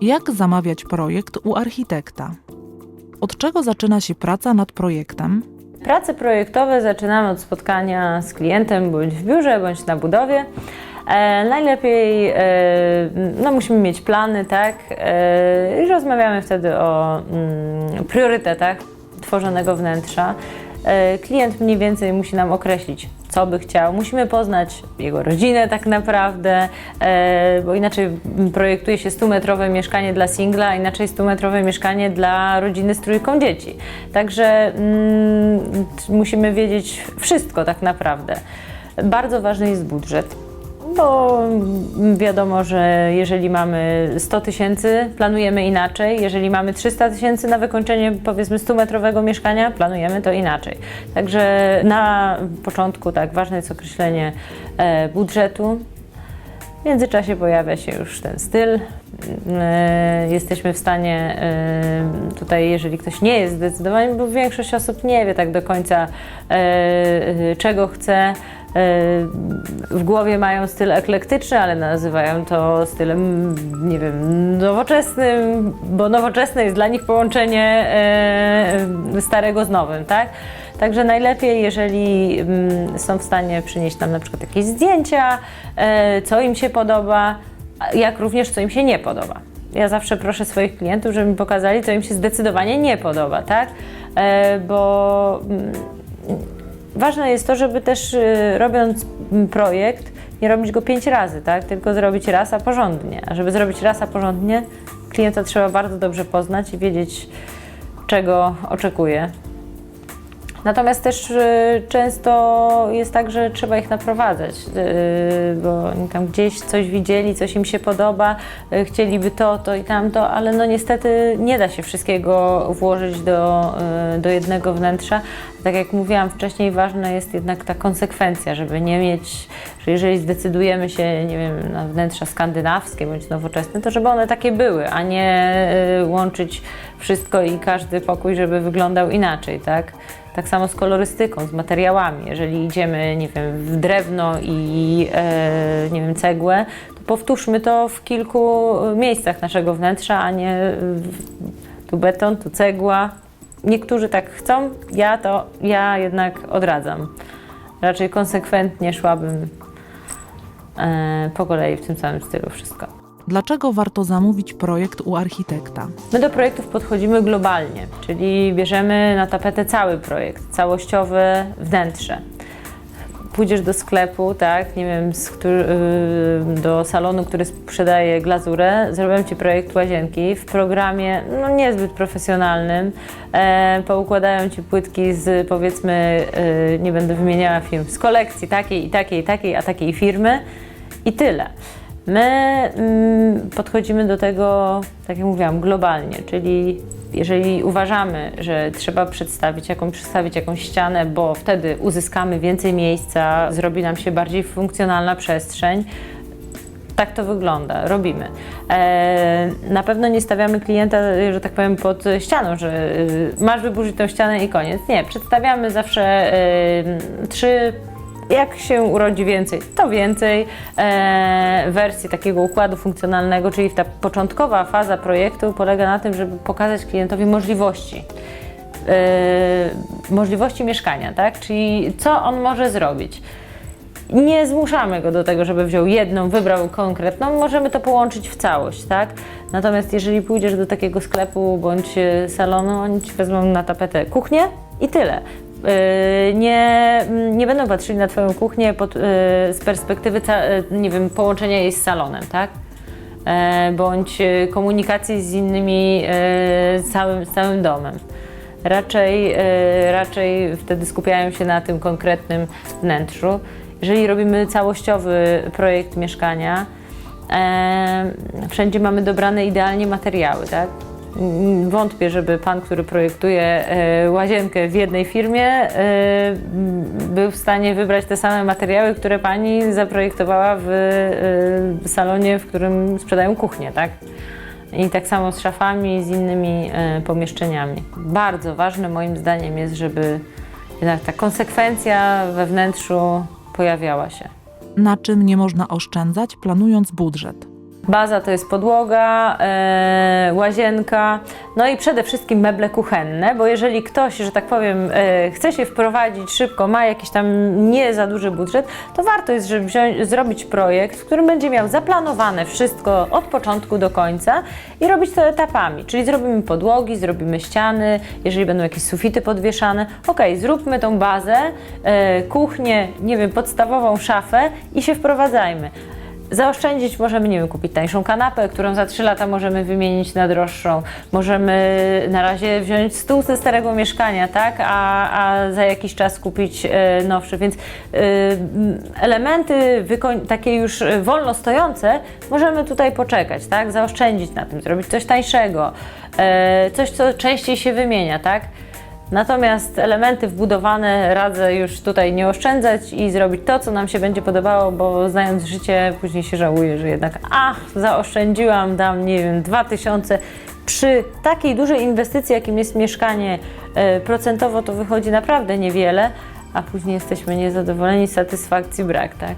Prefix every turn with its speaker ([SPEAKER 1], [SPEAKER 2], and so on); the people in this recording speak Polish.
[SPEAKER 1] Jak zamawiać projekt u architekta? Od czego zaczyna się praca nad projektem?
[SPEAKER 2] Prace projektowe zaczynamy od spotkania z klientem bądź w biurze, bądź na budowie. E, najlepiej, e, no musimy mieć plany, tak? E, I rozmawiamy wtedy o mm, priorytetach tworzonego wnętrza. E, klient mniej więcej musi nam określić, co by chciał. Musimy poznać jego rodzinę tak naprawdę, e, bo inaczej projektuje się 100-metrowe mieszkanie dla singla, inaczej 100-metrowe mieszkanie dla rodziny z trójką dzieci. Także mm, musimy wiedzieć wszystko tak naprawdę. Bardzo ważny jest budżet. Bo mm, wiadomo, że jeżeli mamy 100 tysięcy, planujemy inaczej. Jeżeli mamy 300 tysięcy na wykończenie powiedzmy 100-metrowego mieszkania, planujemy to inaczej. Także na początku tak ważne jest określenie e, budżetu. W międzyczasie pojawia się już ten styl. E, Jesteśmy w stanie e, tutaj, jeżeli ktoś nie jest zdecydowany, bo większość osób nie wie tak do końca, czego chce. E, W głowie mają styl eklektyczny, ale nazywają to stylem, nie wiem, nowoczesnym, bo nowoczesne jest dla nich połączenie e, starego z nowym, tak? Także najlepiej, jeżeli mm, są w stanie przynieść nam na przykład jakieś zdjęcia, e, co im się podoba, jak również co im się nie podoba. Ja zawsze proszę swoich klientów, żeby mi pokazali, co im się zdecydowanie nie podoba, tak? Bo mm, ważne jest to, żeby też y, robiąc projekt, nie robić go pięć razy, tak? Tylko zrobić raz, a porządnie. A żeby zrobić raz, a porządnie, klienta trzeba bardzo dobrze poznać i wiedzieć, czego oczekuje. Natomiast też y, często jest tak, że trzeba ich naprowadzać, y, bo oni tam gdzieś coś widzieli, coś im się podoba, y, chcieliby to, to i tamto, ale no niestety nie da się wszystkiego włożyć do, do jednego wnętrza. Tak jak mówiłam wcześniej, ważna jest jednak ta konsekwencja, żeby nie mieć, że jeżeli zdecydujemy się, nie wiem, na wnętrza skandynawskie bądź nowoczesne, to żeby one takie były, a nie łączyć wszystko i każdy pokój, żeby wyglądał inaczej, tak? Tak samo z kolorystyką, z materiałami. Jeżeli idziemy, nie wiem, w drewno i e, nie wiem, cegłę, to powtórzmy to w kilku miejscach naszego wnętrza, a nie tu beton, tu cegła. Niektórzy tak chcą, ja to ja jednak odradzam. Raczej konsekwentnie szłabym e, po kolei w tym samym stylu wszystko.
[SPEAKER 1] Dlaczego warto zamówić projekt u architekta?
[SPEAKER 2] My do projektów podchodzimy globalnie, czyli bierzemy na tapetę cały projekt, całościowe wnętrze. Pójdziesz do sklepu, tak, nie wiem, z któr- yy, do salonu, który sprzedaje glazurę, zrobią Ci projekt łazienki w programie no, niezbyt profesjonalnym, e, poukładają Ci płytki z powiedzmy, yy, nie będę wymieniała firm, z kolekcji takiej i takiej, takiej, a takiej firmy i tyle. My mm, podchodzimy do tego, tak jak mówiłam, globalnie, czyli jeżeli uważamy, że trzeba przedstawić, jaką, przedstawić jakąś ścianę, bo wtedy uzyskamy więcej miejsca, zrobi nam się bardziej funkcjonalna przestrzeń, tak to wygląda, robimy. E, na pewno nie stawiamy klienta, że tak powiem, pod ścianą, że y, masz wyburzyć tą ścianę i koniec. Nie, przedstawiamy zawsze y, trzy jak się urodzi więcej, to więcej e, wersji takiego układu funkcjonalnego, czyli ta początkowa faza projektu polega na tym, żeby pokazać klientowi możliwości. E, możliwości mieszkania, tak? Czyli co on może zrobić. Nie zmuszamy go do tego, żeby wziął jedną, wybrał konkretną, możemy to połączyć w całość, tak? Natomiast jeżeli pójdziesz do takiego sklepu bądź e, salonu, oni ci wezmą na tapetę kuchnię i tyle. Yy, nie, nie będą patrzyli na Twoją kuchnię pod, yy, z perspektywy, yy, nie wiem, połączenia jej z salonem, tak? Bądź komunikacji z innymi, z całym, z całym domem. Raczej, raczej wtedy skupiają się na tym konkretnym wnętrzu. Jeżeli robimy całościowy projekt mieszkania, wszędzie mamy dobrane idealnie materiały, tak? Mm, Wątpię, żeby pan, który projektuje e, łazienkę w jednej firmie, e, był w stanie wybrać te same materiały, które pani zaprojektowała w e, salonie, w którym sprzedają kuchnię, tak? I tak samo z szafami, z innymi pomieszczeniami. Bardzo ważne moim zdaniem jest, żeby jednak ta konsekwencja we wnętrzu pojawiała się.
[SPEAKER 1] Na czym nie można oszczędzać, planując budżet?
[SPEAKER 2] Baza to jest podłoga, e, łazienka, no i przede wszystkim meble kuchenne, bo jeżeli ktoś, że tak powiem, e, chce się wprowadzić szybko, ma jakiś tam nie za duży budżet, to warto jest, żeby wziąć, zrobić projekt, w którym będzie miał zaplanowane wszystko od początku do końca i robić to etapami, czyli zrobimy podłogi, zrobimy ściany, jeżeli będą jakieś sufity podwieszane, ok, zróbmy tą bazę, e, kuchnię, nie wiem, podstawową szafę i się wprowadzajmy. Zaoszczędzić możemy, nie wiem, kupić tańszą kanapę, którą za 3 lata możemy wymienić na droższą. Możemy na razie wziąć stół ze starego mieszkania, tak? A, a za jakiś czas kupić e, nowszy. Więc e, elementy takie już wolno stojące możemy tutaj poczekać, tak? Zaoszczędzić na tym, zrobić coś tańszego, e, coś, co częściej się wymienia, tak? Natomiast elementy wbudowane radzę już tutaj nie oszczędzać i zrobić to, co nam się będzie podobało, bo znając życie, później się żałuje, że jednak ach, zaoszczędziłam, dam, nie wiem, 2000. Przy takiej dużej inwestycji, jakim jest mieszkanie, e, procentowo to wychodzi naprawdę niewiele, a później jesteśmy niezadowoleni, satysfakcji brak, tak?